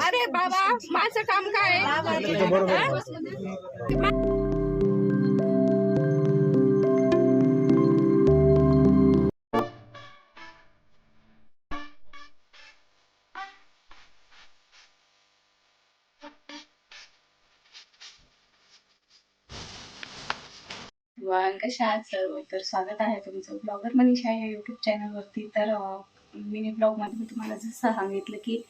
अरे बाबा माझं काम काय कशा आहात सर्व. तर स्वागत आहे तुमचं ब्लॉगर मनीषा या यूट्यूब चॅनलवरती तर मिनी ब्लॉगमध्ये मी तुम्हाला जसं सांगितलं की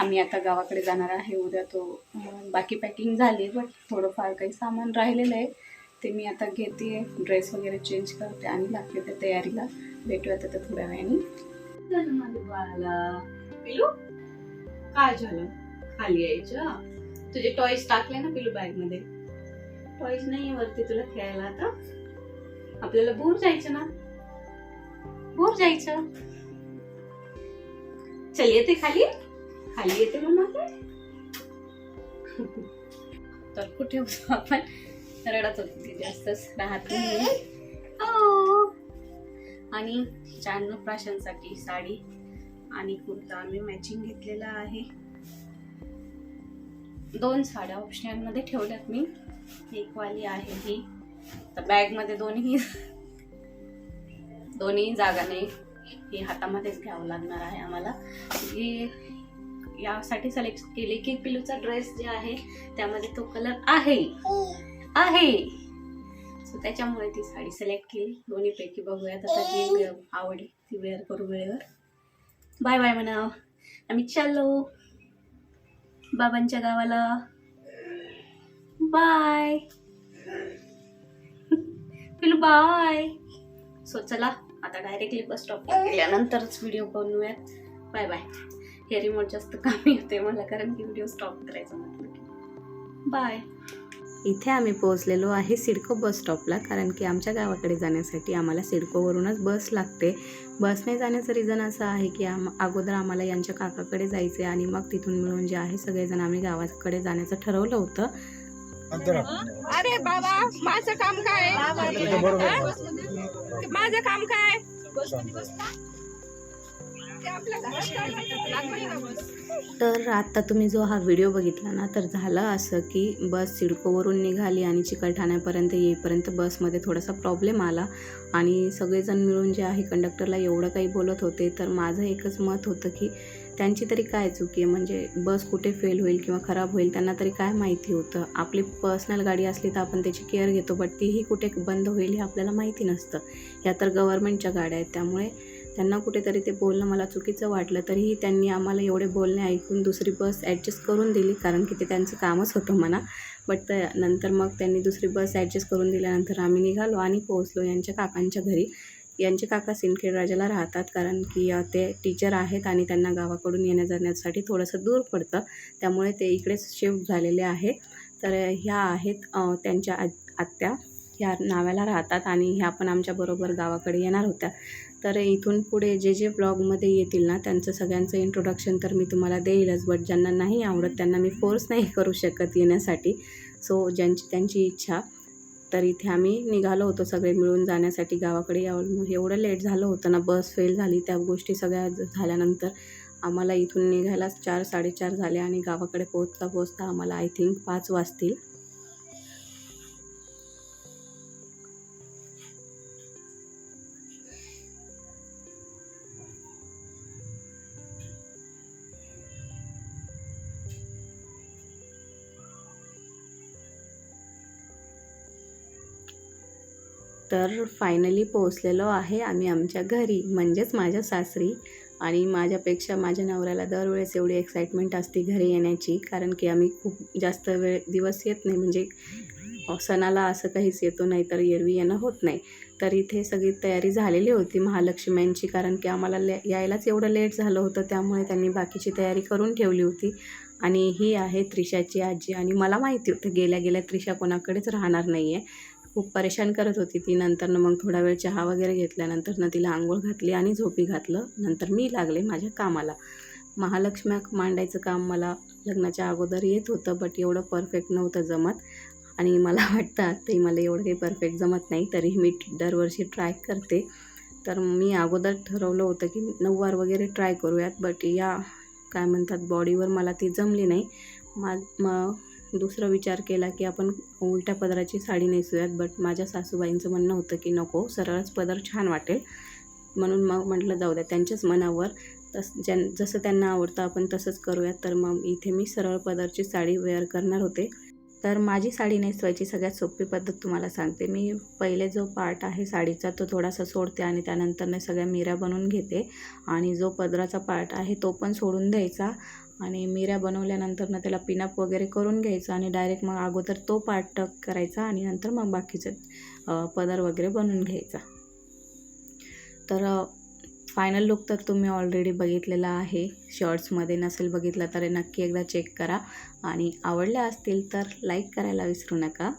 आम्ही आता गावाकडे जाणार आहे. उद्या तो बाकी पॅकिंग झाली बट थोडंफार काही सामान राहिलेलं आहे. ते मी आता घेते ड्रेस वगैरे चेंज करते आणि लागते त्या तयारीला. भेटूयात आता थोड्या वेळाने. पिलू काय झालं? खाली यायचं? तुझे टॉईज टाकले ना पिलू बॅगमध्ये टॉईज नाही वरती तुला खेळायला आता. आपल्याला बोर जायचं ना? बोर जायचं. चल येते खाली. खाली येते मग तर कुठे होतो आपण? रडत होती ती जास्तच राहत हो. आणि छान प्राशांसाठी साडी आणि कुर्ता आम्ही मॅचिंग घेतलेला आहे. दोन साड्या ऑप्शनलमध्ये ठेवल्यात मी. एक वाली आहे ही. तर बॅगमध्ये दोन्ही दोन्ही जागा नाही. ही हातामध्येच घ्यावं लागणार आहे आम्हाला. ही यासाठी सिलेक्ट केले की पिलूचा ड्रेस जे आहे त्यामध्ये तो कलर आहे. आहे. सो त्याच्यामुळे ती साडी सिलेक्ट केली. दोन्ही पैकी बघूयात. आता जी आवडेल ती वेअर करू वेळेवर. बाय बाय म्हणा आम्ही चाललो. बाबांच्या गावाला. बाय पिलू बाय सो चला. आता डायरेक्टली बस स्टॉपला गेल्यानंतरच व्हिडिओ बनवूयात. बाय बाय हे रिमोट जास्त कमी होते मला कारण की व्हिडिओ स्टॉप करायचा म्हटलं बाय इथे आम्ही पोहोचलेलो आहे सिडको बस स्टॉपला कारण की आमच्या गावाकडे जाण्यासाठी आम्हाला सिडकोवरूनच बस लागते. बसने जाण्याचं रिझन असं आहे की आम अगोदर आम्हाला यांच्या काकाकडे जायचे आणि मग तिथून मिळून जे आहे सगळेजण आम्ही गावाकडे जाण्याचं ठरवलं होतं. अरे बाबा माझं काम काय? माझं काम काय? तर आता तुम्ही जो हा व्हिडिओ बघितला ना तर झालं असं की बस सिडकोवरून निघाली आणि चिकलठाण्यापर्यंत येईपर्यंत बसमध्ये थोडासा प्रॉब्लेम आला आणि सगळेजण मिळून जे आहे कंडक्टरला एवढं काही बोलत होते तर माझं एकच मत होतं की त्यांची तरी काय चुकी आहे? म्हणजे बस कुठे फेल होईल किंवा खराब होईल त्यांना तरी काय माहिती होतं? आपली पर्सनल गाडी असली तर आपण त्याची केअर घेतो बट तीही कुठे बंद होईल हे आपल्याला माहिती नसतं. या तर गव्हर्मेंटच्या गाड्या आहेत त्यामुळे त्यांना कुठेतरी ते बोलणं मला चुकीचं वाटलं तरीही त्यांनी आम्हाला एवढे बोलणे ऐकून दुसरी बस ॲडजस्ट करून दिली कारण की ते त्यांचं कामच होतं म्हणा. बट नंतर मग त्यांनी दुसरी बस ॲडजस्ट करून दिल्यानंतर आम्ही निघालो आणि पोहोचलो यांच्या काकांच्या घरी. यांचे काका सिंदखेड राजाला राहतात कारण की ते टीचर आहेत आणि त्यांना गावाकडून येण्या जाण्यासाठी थोडंसं दूर पडतं. त्यामुळे ते इकडेच शिफ्ट झालेले आहे. तर ह्या आहेत त्यांच्या आत्या. ह्या नाव्याला राहतात आणि ह्या पण आमच्याबरोबर गावाकडे येणार होत्या. तर इथून पुढे जे जे ब्लॉगमध्ये येतील ना त्यांचं सगळ्यांचं इंट्रोडक्शन तर मी तुम्हाला देईलच बट ज्यांना नाही आवडत त्यांना मी फोर्स नाही करू शकत येण्यासाठी. सो ज्यांची त्यांची इच्छा. तर इथे आम्ही निघालो होतो सगळे मिळून जाण्यासाठी गावाकडे. यावं एवढं लेट झालं होतं ना बस फेल झाली त्या गोष्टी सगळ्या झाल्यानंतर आम्हाला इथून निघायला चार साडेचार झाले आणि गावाकडे पोहोचता पोहोचता आम्हाला आय थिंक पाच वाजतील. तर फायनली पोहोचलेलो आहे आम्ही आमच्या घरी म्हणजेच माझ्या सासरी. आणि माझ्यापेक्षा माझ्या नवऱ्याला दरवेळेस एवढी एक्साइटमेंट असते घरी येण्याची कारण की आम्ही खूप जास्त वेळ दिवस येत नाही. म्हणजे सणाला असं काहीच येतो नाही तर एरवी येणं होत नाही. तर इथे सगळी तयारी झालेली होती महालक्ष्म्यांची कारण की आम्हाला ले यायलाच एवढं लेट झालं होतं त्यामुळे त्यांनी बाकीची तयारी करून ठेवली होती. आणि ही आहे त्रिशाची आजी. आणि मला माहिती होतं गेल्या गेल्या त्रिशा कोणाकडेच राहणार नाही आहे खूप परेशान करत होती ती. नंतरनं मग थोडा वेळ चहा वगैरे घेतल्यानंतरनं तिला आंघोळ घातली आणि झोपी घातलं. नंतर मी लागले माझ्या कामाला. महालक्ष्म्या मांडायचं काम मला लग्नाच्या अगोदर येत होतं बट एवढं परफेक्ट नव्हतं जमत. आणि मला वाटतं आत्ताही मला एवढं काही परफेक्ट जमत नाही तरीही मी दरवर्षी ट्राय करते. तर मी अगोदर ठरवलं होतं की नऊवार वगैरे ट्राय करूयात बट या काय म्हणतात बॉडीवर मला ती जमली नाही. मा मग दुसरा विचार केला की आपण उलट्या पदराची साडी नेसूयात बट माझ्या सासूबाईंचं म्हणणं होतं की नको सरळच पदर छान वाटेल. म्हणून मग म्हटलं जाऊ द्या त्यांच्याच मनावर तस ज्यां जसं त्यांना आवडतं आपण तसंच करूयात. तर मग इथे मी सरळ पदरची साडी वेअर करणार होते. तर माझी साडी नेसवायची सगळ्यात सोपी पद्धत तुम्हाला सांगते. मी पहिले जो पार्ट आहे साडीचा तो थोडासा सोडते आणि त्यानंतरनं सगळ्या मिऱ्या बनवून घेते. आणि जो पदराचा पार्ट आहे तो पण सोडून द्यायचा. आणि मिऱ्या बनवल्यानंतरनं त्याला पिनअप वगैरे करून घ्यायचं आणि डायरेक्ट मग अगोदर तो पार्ट टक करायचा आणि नंतर मग बाकीचं पदर वगैरे बनवून घ्यायचा. तर फायनल लुक तर तुम्ही ऑलरेडी बघितलेला आहे. शॉर्ट्समध्ये नसेल बघितला तर नक्की एकदा चेक करा. आणि आवडल्या असतील तर लाईक करायला विसरू नका.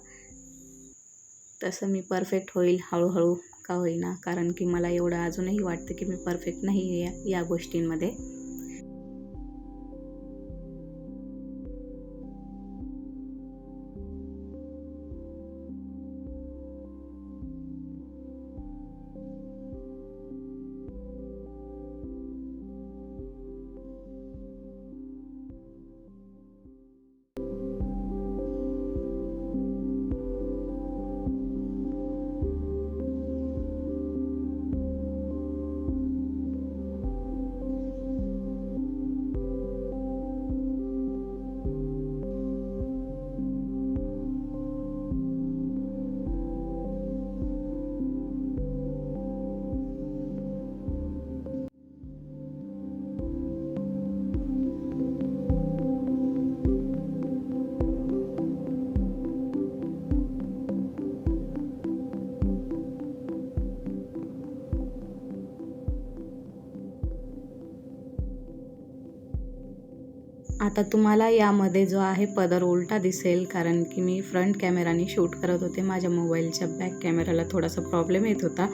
तसं मी परफेक्ट होईल हळूहळू का होईना? कारण की मला एवढं अजूनही वाटतं की मी परफेक्ट नाही आहे या या गोष्टींमध्ये. आता तुम्हाला यामध्ये जो आहे पदर उलटा दिसेल कारण की मी फ्रंट कॅमेराने शूट करत होते. माझ्या मोबाईलच्या बॅक कॅमेराला थोडासा प्रॉब्लेम येत होता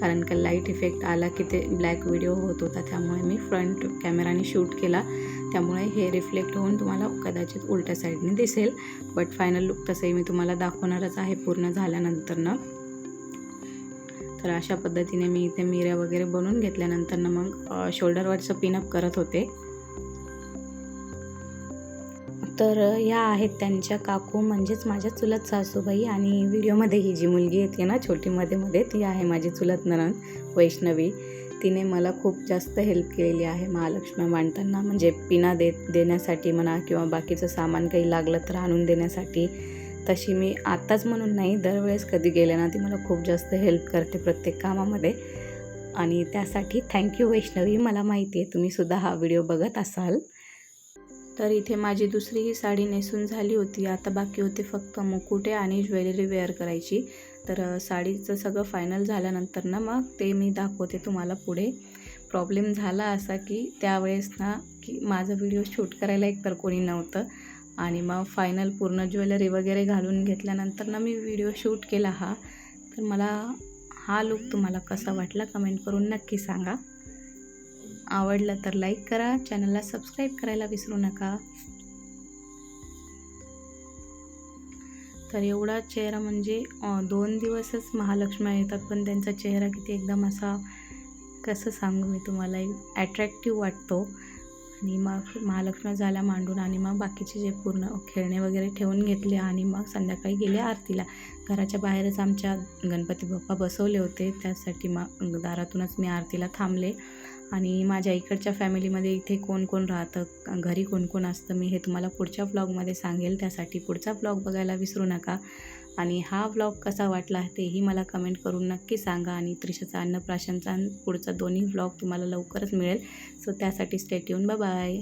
कारण का लाइट इफेक्ट आला की ते ब्लॅक व्हिडिओ होत होता. त्यामुळे मी फ्रंट कॅमेराने शूट केला. त्यामुळे हे रिफ्लेक्ट होऊन तुम्हाला कदाचित उलट्या साईडने दिसेल. बट फायनल लुक तसंही मी तुम्हाला दाखवणारच आहे पूर्ण झाल्यानंतरनं. तर अशा पद्धतीने मी इथे मिऱ्या वगैरे बनवून घेतल्यानंतरनं मग शोल्डरवरचं पिनअप करत होते. तर या आहेत त्यांच्या काकू म्हणजेच माझ्या चुलत सासूबाई आणि व्हिडिओमध्ये ही जी मुलगी येते ना छोटी मध्ये मध्ये ती आहे माझी चुलत नणंद वैष्णवी. तिने मला खूप जास्त हेल्प केलेली आहे महालक्ष्मी मांडताना म्हणजे पिना देत देण्यासाठी म्हणा किंवा बाकीचं सामान काही लागलं तर आणून देण्यासाठी. तशी मी आत्ताच म्हणून नाही दरवेळेस कधी गेले ना ती मला खूप जास्त हेल्प करते प्रत्येक कामामध्ये. आणि त्यासाठी थँक्यू वैष्णवी मला माहिती आहे तुम्हीसुद्धा हा व्हिडिओ बघत असाल. तर इथे माझी दुसरी ही साडी नेसून झाली होती. आता बाकी होते फक्त मुकुटे आणि ज्वेलरी वेअर करायची. तर साडीचं सगळं फायनल झाल्यानंतर ना मग ते मी दाखवते तुम्हाला पुढे. प्रॉब्लेम झाला असा की त्यावेळेस ना की माझा व्हिडिओ शूट करायला एकतर कोणी नव्हतं. आणि मग फायनल पूर्ण ज्वेलरी वगैरे घालून घेतल्यानंतर ना मी व्हिडिओ शूट केला हा. तर मला हा लुक तुम्हाला कसा वाटला कमेंट करून नक्की सांगा. आवडलं तर लाईक करा चॅनलला सबस्क्राईब करायला विसरू नका. तर एवढा चेहरा म्हणजे दोन दिवसच महालक्ष्मी येतात पण त्यांचा चेहरा किती एकदम असा कसं सांगू मी तुम्हाला ॲट्रॅक्टिव्ह वाटतो. आणि मग महालक्ष्मी झाल्या मांडून आणि मग बाकीचे जे पूर्ण खेळणे वगैरे ठेवून घेतले आणि मग संध्याकाळी गेले आरतीला. घराच्या बाहेरच आमच्या गणपती बाप्पा बसवले होते त्यासाठी मग दारातूनच मी आरतीला थांबले. आणि माझ्या इकडच्या फॅमिलीमध्ये इथे कोण कोण राहतं घरी कोण कोण असतं मी हे तुम्हाला पुढच्या व्लॉगमध्ये सांगेल. त्यासाठी पुढचा व्लॉग बघायला विसरू नका. आणि हा व्लॉग कसा वाटला तेही मला कमेंट करून नक्की सांगा आणि त्रिशाचा अन्नप्राशनचा पुढचा दोन्ही व्लॉग तुम्हाला लवकरच मिळेल. सो त्यासाठी स्टेट येऊन बाय